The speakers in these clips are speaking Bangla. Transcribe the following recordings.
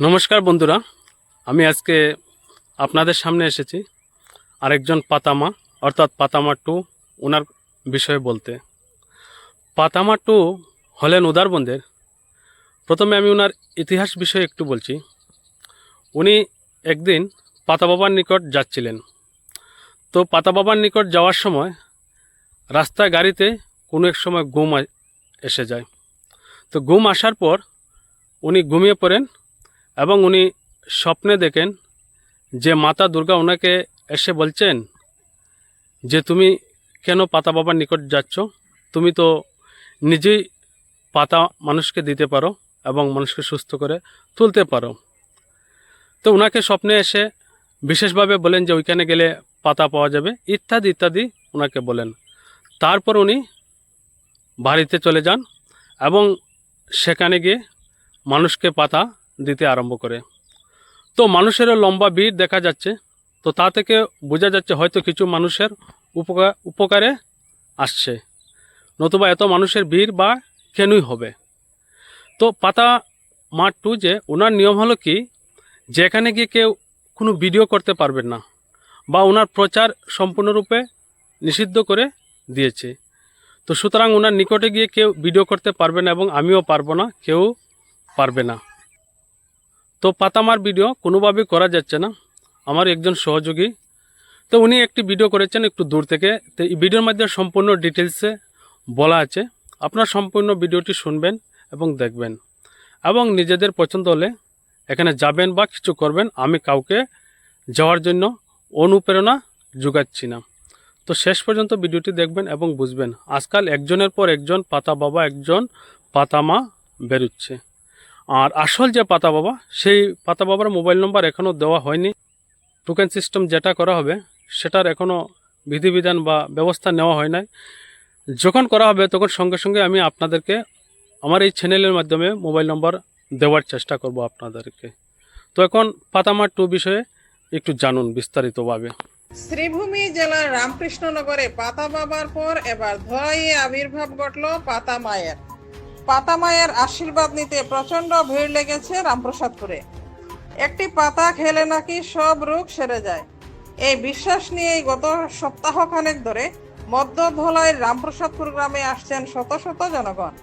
নমস্কার বন্ধুরা, আমি আজকে আপনাদের সামনে এসেছি আরেকজন পাতামা, অর্থাৎ পাতামা টু ওনার বিষয়ে বলতে। পাতামা টু হলেন উদারবন্দের প্রথমে আমি ওনার ইতিহাস বিষয়ে একটু বলছি। উনি একদিন পাতা বাবার নিকট যাচ্ছিলেন। তো পাতা বাবার নিকট যাওয়ার সময় রাস্তায় গাড়িতে কোনো এক সময় ঘুম এসে যায়। তো ঘুম আসার পর উনি ঘুমিয়ে পড়েন এবং উনি স্বপ্নে দেখেন যে মাতা দুর্গা ওনাকে এসে বলছেন যে তুমি কেন পাতা বাবার নিকট যাচ্ছ? তুমি তো নিজেই পাতা মানুষকে দিতে পারো এবং মানুষকে সুস্থ করে তুলতে পারো। তো ওনাকে স্বপ্নে এসে বিশেষভাবে বলেন যে ওইখানে গেলে পাতা পাওয়া যাবে, ইত্যাদি ইত্যাদি ওনাকে বলেন। তারপর উনি বাড়িতে চলে যান এবং সেখানে গিয়ে মানুষকে পাতা দিতে আরম্ভ করে। তো মানুষেরও লম্বা ভিড় দেখা যাচ্ছে। তো তা থেকে বোঝা যাচ্ছে হয়তো কিছু মানুষের উপকার উপকারে আসছে। নতুবা এত মানুষের ভিড় বা কেনই হবে? তো পাতা মাঠ টু যে ওনার নিয়ম হলো কি, যেখানে গিয়ে কেউ কোনো ভিডিও করতে পারবেন না বা ওনার প্রচার সম্পূর্ণরূপে নিষিদ্ধ করে দিয়েছে। তো সুতরাং ওনার নিকটে গিয়ে কেউ ভিডিও করতে পারবে না এবং আমিও পারব না, কেউ পারবে না। তো পাতামার ভিডিও কোনোভাবেই করা যাচ্ছে না। আমার একজন সহযোগী। তো উনি একটি ভিডিও করেছেন একটু দূর থেকে। তো এই ভিডিওর মধ্যে সম্পূর্ণ ডিটেলসে বলা আছে। আপনার সম্পূর্ণ ভিডিওটি শুনবেন এবং দেখবেন। এবং নিজেদের পছন্দ হলে এখানে যাবেন বা কিছু করবেন, আমি কাউকে যাওয়ার জন্য অনুপ্রেরণা যোগাচ্ছি না। তো শেষ পর্যন্ত ভিডিওটি দেখবেন এবং বুঝবেন। আজকাল একজনের পর একজন পাতা বাবা, একজন পাতামা বেরোচ্ছে। আর আসল যে পাতা বাবা, সেই পাতা বাবার মোবাইল নম্বর এখনও দেওয়া হয়নি। টোকেন সিস্টেম যেটা করা হবে, সেটার এখনও বিধিবিধান বা ব্যবস্থা নেওয়া হয় নাই। যখন করা হবে, তখন সঙ্গে সঙ্গে আমি আপনাদেরকে আমার এই চ্যানেলের মাধ্যমে মোবাইল নম্বর দেওয়ার চেষ্টা করব আপনাদেরকে। তো এখন পাতামার টু বিষয়ে একটু জানুন বিস্তারিতভাবে। শ্রীভূমি জেলার রামকৃষ্ণনগরে পাতা বাবার পর এবার ধরাইয়ে আবির্ভাব ঘটল পাতা মায়ের। পাতা মায়ের আশীর্বাদ নিতে প্রচণ্ড ভিড় লেগেছে রামপ্রসাদপুরে। একটি পাতা খেলে নাকি সব রোগ সেরে যায়। এই বিশ্বাস নিয়েই গত সপ্তাহখানেক ধরে মধ্য রামপ্রসাদপুর গ্রামে আসছেন শত শত জনগণ।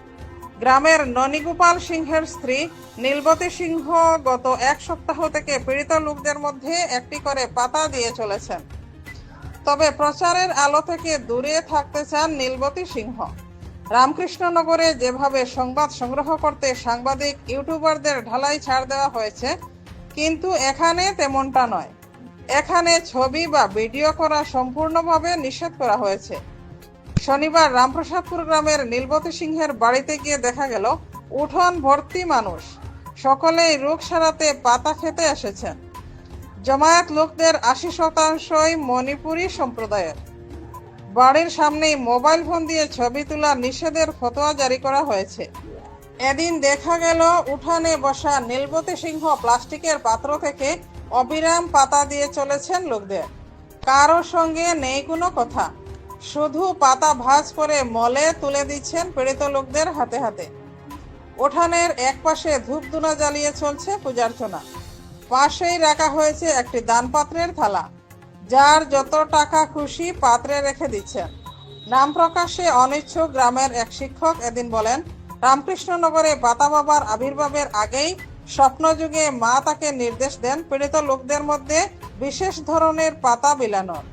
গ্রামের ননীগোপাল সিংহের স্ত্রী নীলবতী সিংহ গত এক সপ্তাহ থেকে পীড়িত লোকদের মধ্যে একটি করে পাতা দিয়ে চলেছেন। তবে প্রচারের আলো থেকে দূরে থাকতে চান নীলবতী সিংহ। রামকৃষ্ণনগরে যেভাবে সংবাদ সংগ্রহ করতে সাংবাদিক ইউটিউবারদের ঢালাই ছাড় দেওয়া হয়েছে, কিন্তু এখানে তেমনটা নয়। এখানে ছবি বা ভিডিও করা সম্পূর্ণভাবে নিষেধ করা হয়েছে। শনিবার রামপ্রসাদপুর গ্রামের নীলবতী সিংহের বাড়িতে গিয়ে দেখা গেল, উঠোন ভর্তি মানুষ। সকলেই রোগ সারাতে পাতা খেতে এসেছেন। জমায়েত লোকদের আশি শতাংশই মণিপুরী সম্প্রদায়ের। বাড়ির সামনেই মোবাইল ফোন দিয়ে ছবি তোলা নিষেধের ফতোয়া জারি করা হয়েছে। এদিন দেখা গেল, উঠানে বসা নীলবতী সিংহ প্লাস্টিকের পাত্র থেকে অবিরাম পাতা দিয়ে চলেছেন লোকদের। কারও সঙ্গে নেই কোনো কথা। শুধু পাতা ভাঁজ করে মলে তুলে দিচ্ছেন পীড়িত লোকদের হাতে হাতে। উঠানের এক পাশে ধূপধুনা জ্বালিয়ে চলছে পূজার্চনা। পাশেই রাখা হয়েছে একটি দানপাত্রের থালা। যার যত টাকা খুশি পাত্রে রেখে দিচ্ছেন। নাম প্রকাশে অনিচ্ছুক গ্রামের এক শিক্ষক এদিন বলেন রামকৃষ্ণনগরে পাতা বাবার আবির্ভাবের আগেই স্বপ্নযুগে মা তাকে নির্দেশ দেন পীড়িত লোকদের মধ্যে বিশেষ ধরনের পাতা বিলানোর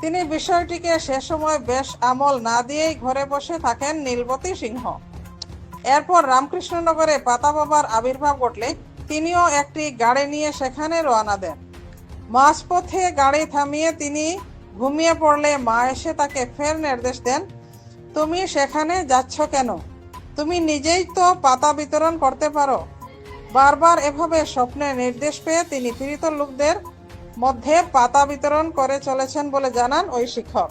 তিনি বিষয়টিকে সে সময় বেশ আমল না দিয়েই ঘরে বসে থাকেন নীলবতী সিংহ। এরপর রামকৃষ্ণনগরে পাতা বাবার আবির্ভাব ঘটলে তিনিও একটি গাড়ি নিয়ে সেখানে রওনা দেন। মাঝপথে গাড়ি থামিয়ে তিনি ঘুমিয়ে পড়লে মা এসে তাকে ফের নির্দেশ দেন, তুমি সেখানে যাচ্ছ কেন? তুমি নিজেই তো পাতা বিতরণ করতে পারো। বারবার এভাবে স্বপ্নে নির্দেশ পেয়ে তিনি পীড়িত লোকদের মধ্যে পাতা বিতরণ করে চলেছেন বলে জানান ওই শিক্ষক।